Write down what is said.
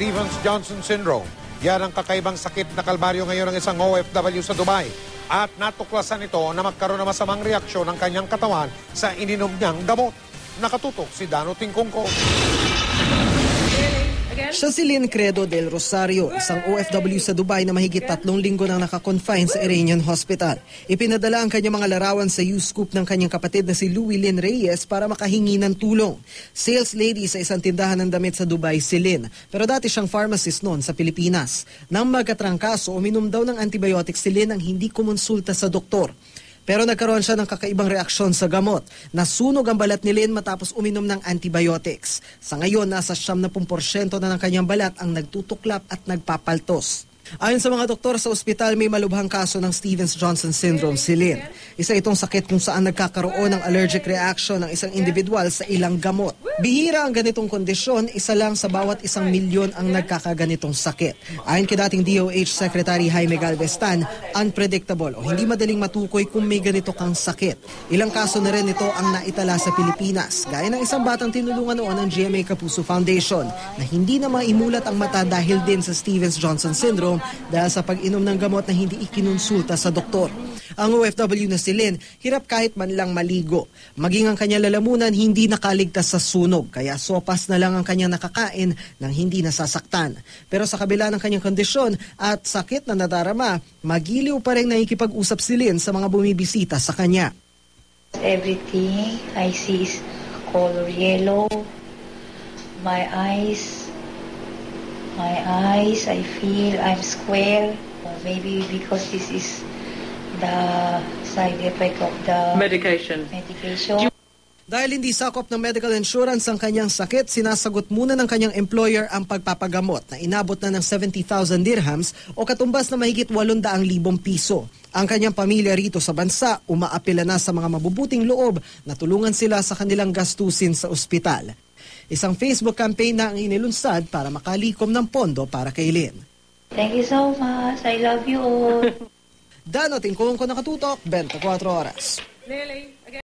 Stevens-Johnson Syndrome. Yan ang kakaibang sakit na kalbaryo ngayon ng isang OFW sa Dubai. At natuklasan ito na magkaroon ng masamang reaksyon ng kanyang katawan sa ininom niyang gamot. Nakatutok si Dano Tingkongko. Siya si Lynn Credo del Rosario, isang OFW sa Dubai na mahigit tatlong linggo nang nakakonfine sa Iranian Hospital. Ipinadala ang kanyang mga larawan sa U-Scoop ng kanyang kapatid na si Louie Lynn Reyes para makahingi ng tulong. Sales lady sa isang tindahan ng damit sa Dubai si Lynn, pero dati siyang pharmacist noon sa Pilipinas. Nang magkatrangkaso, uminom daw ng antibiotics si Lynn ang hindi kumonsulta sa doktor. Pero nagkaroon siya ng kakaibang reaksyon sa gamot. Nasunog ang balat ni Lynn matapos uminom ng antibiotics. Sa ngayon, nasa 70% na ng kanyang balat ang nagtutuklap at nagpapaltos. Ayon sa mga doktor sa ospital, may malubhang kaso ng Stevens-Johnson syndrome si Lynn. Isa itong sakit kung saan nagkakaroon ng allergic reaction ng isang individual sa ilang gamot. Bihira ang ganitong kondisyon, isa lang sa bawat isang milyon ang nagkakaganitong sakit. Ayon kay dating DOH Secretary Jaime Galvestan, unpredictable o hindi madaling matukoy kung may ganito kang sakit. Ilang kaso na rin ito ang naitala sa Pilipinas, gaya ng isang batang tinulungan noon ng GMA Kapuso Foundation na hindi na maimulat ang mata dahil din sa Stevens-Johnson syndrome dahil sa pag-inom ng gamot na hindi ikinonsulta sa doktor. Ang OFW na si Lynn, hirap kahit man lang maligo. Maging ang kanyang lalamunan hindi nakaligtas sa sunog, kaya sopas na lang ang kanyang nakakain nang hindi nasasaktan. Pero sa kabila ng kanyang kondisyon at sakit na nadarama, magiliw pa rin nakikipag-usap si Lynn sa mga bumibisita sa kanya. Everything I see is color yellow. My eyes, my eyes, I feel I'm square. Or maybe because this is the side effect of the medication. medication. Dahil hindi sakop ng medical insurance ang kanyang sakit, sinasagot muna ng kanyang employer ang pagpapagamot na inabot na ng 70,000 dirhams o katumbas na mahigit 800,000 piso. Ang kanyang pamilya rito sa bansa umaapila na sa mga mabubuting loob na tulungan sila sa kanilang gastusin sa ospital. Isang Facebook campaign na ang inilunsad para makalikom ng pondo para kay Lynn. Thank you so much. I love you all. Dano, tingkong ko nakatutok, 24 oras. Nearly.